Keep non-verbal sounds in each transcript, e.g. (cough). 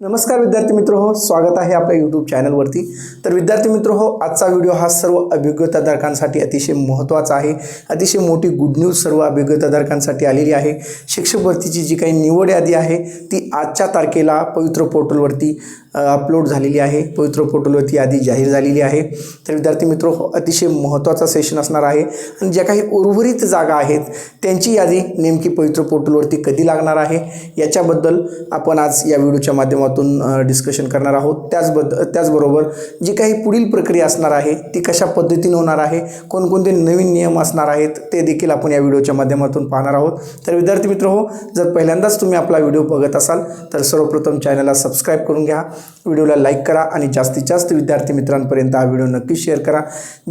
नमस्कार विद्यार्थी मित्र हो स्वागत आहे आपल्या यूट्यूब चॅनलवरती तर विद्यार्थी मित्र हो आजचा व्हिडिओ हा सर्व अभिज्ञताधारकांसाठी अतिशय महत्त्वाचा आहे. अतिशय मोठी गुड न्यूज सर्व अभिज्ञताधारकांसाठी आलेली आहे. शिक्षक भरतीची जी काही निवड यादी आहे ती आजच्या तारखेला पवित्र पोर्टलवरती अपलोड झालेली आहे. पवित्र पोर्टलवरती यादी जाहीर झालेली आहे. तर विद्यार्थी मित्र हो अतिशय महत्त्वाचा सेशन असणार आहे. आणि ज्या काही उर्वरित जागा आहेत त्यांची यादी नेमकी पवित्र पोर्टलवरती कधी लागणार आहे याच्याबद्दल आपण आज या व्हिडिओच्या माध्यमातून डिस्कशन करणार आहोत. त्याचबद्द त्याचबरोबर जी काही पुढील प्रक्रिया असणार आहे ती कशा पद्धतीने होणार आहे कोणकोणते नवीन नियम असणार आहेत ते देखील आपण या व्हिडिओच्या माध्यमातून पाहणार आहोत. तर विद्यार्थी मित्र हो जर पहिल्यांदाच तुम्ही आपला व्हिडिओ बघत असाल तर सर्वप्रथम चॅनलला सबस्क्राईब करून घ्या. व्हिडिओला लाईक करा आणि जास्तीत जास्त विद्यार्थी मित्रांपर्यंत हा व्हिडिओ नक्की शेअर करा.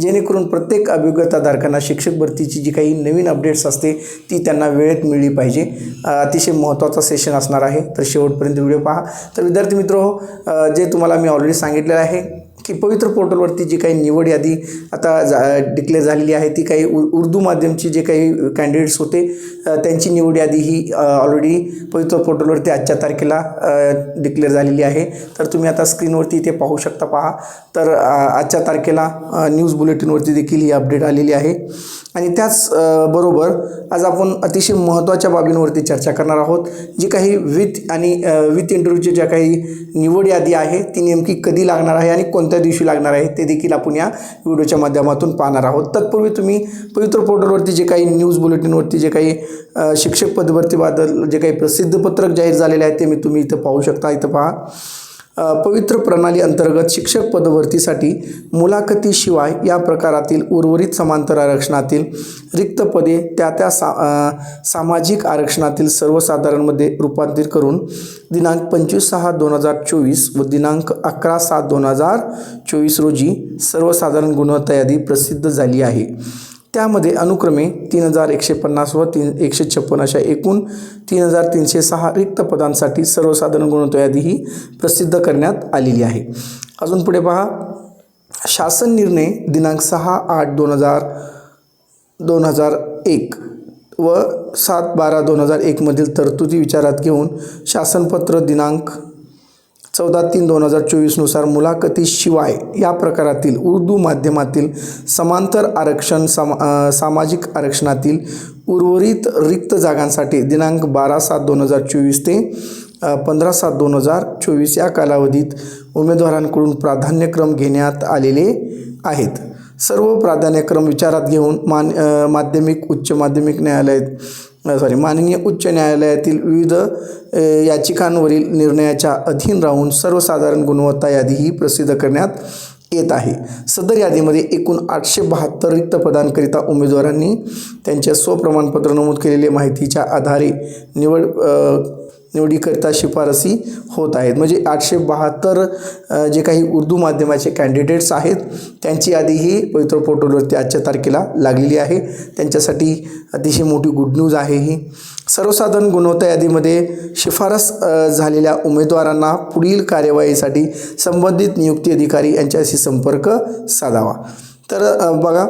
जेणेकरून प्रत्येक अभिज्ञताधारकांना शिक्षक भरतीची जी काही नवीन अपडेट्स असते ती त्यांना वेळेत मिळली पाहिजे. अतिशय महत्त्वाचा सेशन असणार आहे. तर शेवटपर्यंत व्हिडिओ पहा. तर विद्यार्थी मित्र हो जे तुम्हाला मी ऑलरेडी सांगितलेलं आहे की पवित्र पोर्टलवरती जी काही निवड यादी आता जा डिक्लेअर झालेली आहे ती काही उ उर्दू माध्यमचे जे काही कॅन्डिडेट्स होते त्यांची निवड यादी ही ऑलरेडी पवित्र पोर्टलवरती आजच्या तारखेला डिक्लेअर झालेली आहे. तर तुम्ही आता स्क्रीनवरती इथे पाहू शकता पहा. तर आजच्या तारखेला न्यूज बुलेटिनवरती देखील ही अपडेट आलेली आहे. आणि त्याच बरोबर आज आपण अतिशय महत्त्वाच्या बाबींवरती चर्चा करणार आहोत. जी काही विथ आणि विथ इंटरव्ह्यूची ज्या काही निवड यादी आहे ती नेमकी कधी लागणार आहे आणि कोण कोणत्या दिवशी लागणार आहे ते देखील आपण या व्हिडिओच्या माध्यमातून पाहणार आहोत. तत्पूर्वी तुम्ही पवित्र पोर्टलवरती जे काही न्यूज बुलेटिनवरती जे काही शिक्षक शिक्षक पदभरतीबद्दल जे काही प्रसिद्ध पत्रक जाहीर झालेले आहेत ते मी तुम्ही इथं पाहू शकता. इथं पहा. पवित्र प्रणाली अंतर्गत शिक्षक पदभरतीसाठी मुलाखतीशिवाय या प्रकारातील उर्वरित समांतर आरक्षणातील रिक्त पदे त्या त्या सा सामाजिक आरक्षणातील सर्वसाधारणमध्ये रूपांतरित करून दिनांक पंचवीस सहा दोन हजार चोवीस व दिनांक अकरा सात दोन हजार चोवीस रोजी सर्वसाधारण गुणवत्ता यादी प्रसिद्ध झाली आहे. त्यामध्ये अनुक्रमे तीन हजार एकशे पन्नास व तीन एकशे छप्पन अशा एकूण तीन हजार तीनशे सहा रिक्त पदांसाठी सर्वसाधारण गुणवत्ता यादी ही प्रसिद्ध करण्यात आलेली आहे. अजून पुढे पहा. शासन निर्णय दिनांक सहा आठ दोन हजार दोन हजार एक व सात बारा दोन हजार एकमधील तरतुदी विचारात घेऊन शासनपत्र दिनांक चौदा तीन दोन हजार चोवीसनुसार मुलाखतीशिवाय या प्रकारातील उर्दू माध्यमातील समांतर आरक्षण समा सामाजिक आरक्षणातील उर्वरित रिक्त जागांसाठी दिनांक बारा सात दोन हजार चोवीस ते पंधरा सात दोन हजार चोवीस या कालावधीत उमेदवारांकडून प्राधान्यक्रम घेण्यात आलेले आहेत. सर्व प्राधान्यक्रम विचारात घेऊन मान माध्यमिक उच्च माध्यमिक न्यायालय सॉरी माननीय उच्च न्यायालयातील विविध याचिकांवरील निर्णयाच्या अधीन राहून सर्वसाधारण गुणवत्ता यादी ही प्रसिद्ध करण्यात येत आहे. सदर यादीमध्ये एकूण आठशे बहात्तर रिक्त पदांकरिता उमेदवारांनी त्यांच्या स्वप्रमाणपत्र नमूद केलेल्या माहितीच्या आधारे निवड निवडीकरिता शिफारसी होत आहेत. म्हणजे आठशे बहात्तर जे काही उर्दू माध्यमाचे कॅन्डिडेट्स आहेत त्यांची यादी ही पवित्र पोर्टलवरती आजच्या तारखेला लागलेली आहे. त्यांच्यासाठी अतिशय मोठी गुड न्यूज आहे ही. सर्वसाधारण गुणवत्ता यादीमध्ये शिफारस झालेल्या उमेदवारांना पुढील कार्यवाहीसाठी संबंधित नियुक्ती अधिकारी यांच्याशी संपर्क साधावा. तर बघा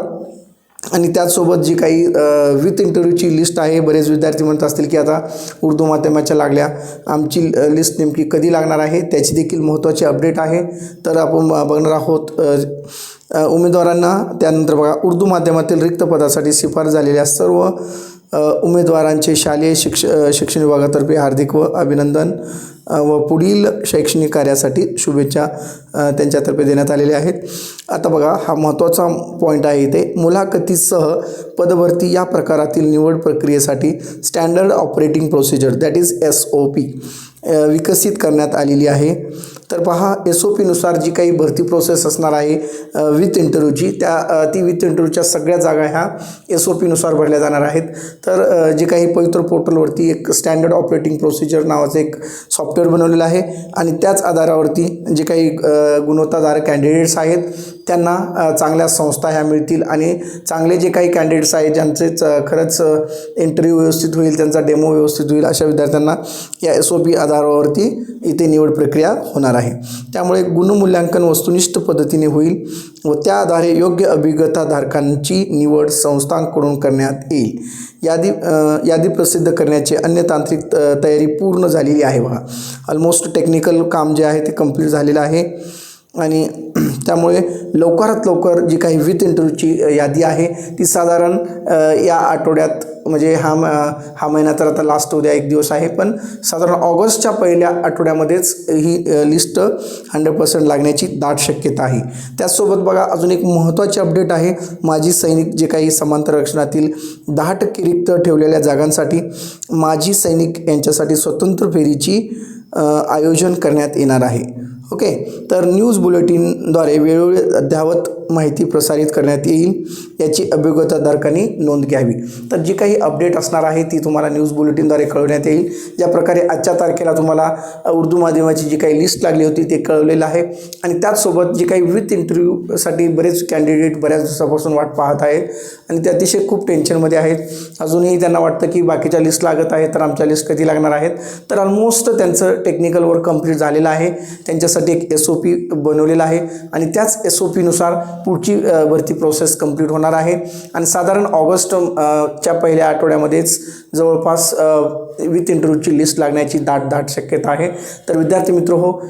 आणि त्याचसोबत जी काही विथ इंटरव्ह्यूची लिस्ट आहे बरेच विद्यार्थी म्हणत असतील की आता उर्दू माध्यमाच्या लागल्या. आमची लिस्ट नेमकी कधी लागणार आहे त्याची देखील महत्त्वाची अपडेट आहे. तर आपण ब- बघणार आहोत उमेदवारांना. त्यानंतर बघा उर्दू माध्यमातील रिक्त पदासाठी शिफारस झालेल्या सर्व उमेदवारांचे शालेय शिक्ष शिक्षण विभागातर्फे हार्दिक व अभिनंदन व पुढील शैक्षणिक कार्यासाठी शुभेच्छा त्यांच्यातर्फे देण्यात आलेल्या आहेत. आता बघा हा महत्त्वाचा पॉईंट आहे इथे. मुलाखतीसह पदभरती या प्रकारातील निवड प्रक्रियेसाठी standard operating procedure that is S O P विकसित करण्यात आलेली आहे. तर पहा एस ओ पीनुसार जी काही भरती प्रोसेस असणार आहे विथ इंटरव्ह्यूची त्या ती विथ इंटरव्ह्यूच्या सगळ्या जागा ह्या एस ओ पीनुसार भरल्या जाणार आहेत. तर जे काही पवित्र पोर्टलवरती एक स्टँडर्ड ऑपरेटिंग प्रोसिजर नावाचं एक सॉफ्टवेअर बनवलेलं आहे आणि त्याच आधारावरती जे काही गुणवत्ताधार कॅन्डिडेट्स आहेत त्यांना चांगल्या संस्था ह्या मिळतील आणि चांगले जे काही कॅन्डिडेट्स आहेत ज्यांचे खरंच इंटरव्ह्यू व्यवस्थित होईल त्यांचा डेमो व्यवस्थित होईल अशा विद्यार्थ्यांना या एस ओ पी आधारावरती इथे निवड प्रक्रिया होणार आहे. आहे. त्यामुळे गुणमूल्यांकन वस्तुनिष्ठ पद्धतीने होईल व त्या आधारे योग्य अभिगताधारकांची निवड संस्थांकडून करण्यात येईल. यादी यादी प्रसिद्ध करण्याची अन्य तांत्रिक त- तयारी पूर्ण झालेली आहे बघा. ऑलमोस्ट टेक्निकल काम जे आहे ते कंप्लीट झालेलं आहे. आणि (clears throat) त्यामुळे लवकरात लवकर जी काही विथ इंटरव्ह्यूची यादी आहे ती साधारण या आठवड्यात म्हणजे हा म हा महिना तर आता लास्ट उद्या एक दिवस आहे पण साधारण ऑगस्टच्या पहिल्या आठवड्यामध्येच ही लिस्ट हंड्रेड पर्सेंट लागण्याची दाट शक्यता आहे. त्याचसोबत बघा अजून एक महत्त्वाची अपडेट आहे. माजी सैनिक जे काही समांतर रक्षणातील दहा टक्के रिक्त ठेवलेल्या जागांसाठी माजी सैनिक यांच्यासाठी स्वतंत्र फेरीची आयोजन करण्यात येणार आहे. ओके? तर न्यूज बुलेटिनद्वारे वेळोवेळी अद्ययावत माहिती प्रसारित करण्यात येईल याची अभिज्ञताधारकांनी नोंद घ्यावी. तर जी काही अपडेट असणार आहे ती तुम्हाला न्यूज बुलेटिनद्वारे कळवण्यात येईल. ज्या प्रकारे आजच्या तारखेला तुम्हाला उर्दू माध्यमाची जी काही लिस्ट लागली होती ते कळवलेलं आहे. आणि त्याचसोबत जी काही विथ इंटरव्ह्यूसाठी बरेच कॅन्डिडेट बऱ्याच दिवसापासून वाट पाहत आहेत. आणि ते अतिशय खूप टेन्शनमध्ये आहेत. अजूनही त्यांना वाटतं की बाकीच्या लिस्ट लागत आहेत तर आमच्या लिस्ट कधी लागणार आहेत? तर ऑलमोस्ट त्यांचं टेक्निकल वर्क कंप्लीट झालेलं आहे. त्यांच्यासाठी एक एस ओ पी बनवलेला आहे आणि त्याच एस ओ पीनुसार पुढची भरती प्रोसेस कंप्लीट होणार आहे. आणि साधारण ऑगस्ट च्या पहिल्या आठवड्यामध्येच जवळपास विथ इंटरव्ह्यूची लिस्ट लागण्याची दाट दाट शक्यता आहे. तर विद्यार्थी मित्र हो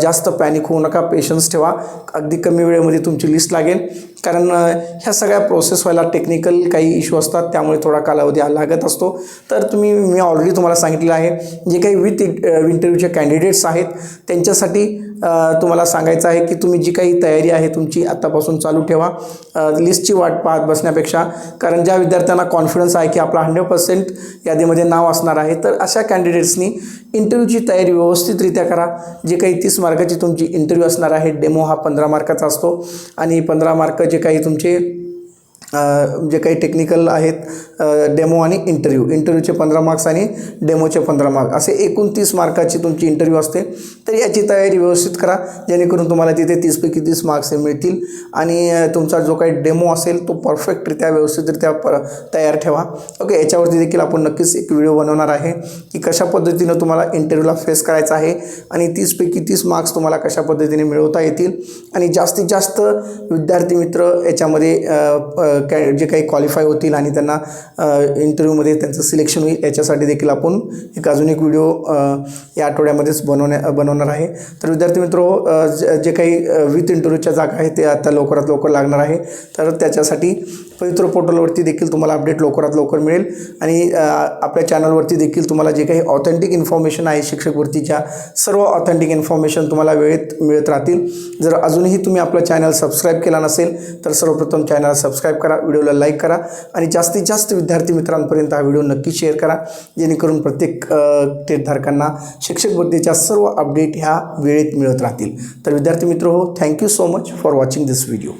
जास्त पॅनिक होऊ नका पेशन्स ठेवा. अगदी कमी वेळेमध्ये तुमची लिस्ट लागेल. कारण ह्या सगळ्या प्रोसेस व्हायला टेक्निकल काही इश्यू असतात त्यामुळे थोडा कालावधी हा लागत असतो. तर तुम्ही मी ऑलरेडी तुम्हाला सांगितलेलं आहे जे काही विथ इंटरव्ह्यूचे कॅन्डिडेट्स आहेत त्यांच्यासाठी तुम्हाला सांगायचं आहे की तुम्ही जी काही तयारी आहे तुमची आत्तापासून चालू ठेवा. लिस्टची वाट पाहत बसण्यापेक्षा कारण ज्या विद्यार्थ्यांना कॉन्फिडन्स आहे की आपला हंड्रेड पर्सेंट यादीमध्ये नाव असणार आहे तर अशा कॅन्डिडेट्सनी इंटरव्ह्यूची तयारी व्यवस्थितरित्या करा. जे काही तीस मार्काची तुमची इंटरव्ह्यू असणार आहे डेमो हा पंधरा मार्काचा असतो. आणि पंधरा मार्क जे काही तुमचे जे काही टेक्निकल आहेत डेमो आणि इंटरव्ह्यू इंटरव्ह्यूचे पंधरा मार्क्स आणि डेमोचे पंधरा मार्क असे एकूण तीस मार्काची तुमची इंटरव्ह्यू असते. तर याची तयारी व्यवस्थित करा. जेणेकरून तुम्हाला तिथे तीसपैकी तीस मार्क्स हे मिळतील. आणि तुमचा जो काही डेमो असेल तो परफेक्टरित्या व्यवस्थितरित्या पर तयार ठेवा. ओके याच्यावरती देखील आपण नक्कीच एक व्हिडिओ बनवणार आहे की कशा पद्धतीनं तुम्हाला इंटरव्ह्यूला फेस करायचा आहे आणि तीसपैकी तीस मार्क्स तुम्हाला कशा पद्धतीने मिळवता येतील. आणि जास्तीत जास्त विद्यार्थी मित्र याच्यामध्ये कॅ जे काही क्वालिफाय होतील आणि त्यांना इंटरव्ह्यूमध्ये त्यांचं सिलेक्शन होईल याच्यासाठी देखील आपण एक अजून एक व्हिडिओ या आठवड्यामध्येच बनवण्या बनवणार आहे. तर विद्यार्थी मित्र जे काही विथ इंटरव्ह्यूच्या जागा आहेत ते आता लवकरात लवकर लागणार आहे. तर त्याच्यासाठी पवित्र पोर्टलवरती देखील तुम्हाला अपडेट लवकरात लवकर मिळेल. आणि आपल्या चॅनलवरती देखील तुम्हाला जे काही ऑथेंटिक इन्फॉर्मेशन आहे शिक्षक वृत्तीच्या सर्व ऑथेंटिक इन्फॉर्मेशन तुम्हाला वेळेत मिळत राहतील. जर अजूनही तुम्ही आपलं चॅनल सबस्क्राईब केला नसेल तर सर्वप्रथम चॅनल सबस्क्राईब करा. व्हिडिओला लाईक करा आणि जास्तीत जास्त विद्यार्थी मित्रांपर्यंत हा व्हिडिओ नक्की शेअर करा. जेणेकरून प्रत्येक टेटधारकांना शिक्षक भरतीच्या सर्व अपडेट ह्या वेळेत मिळत राहतील. तर विद्यार्थी मित्र हो thank you so much for watching this video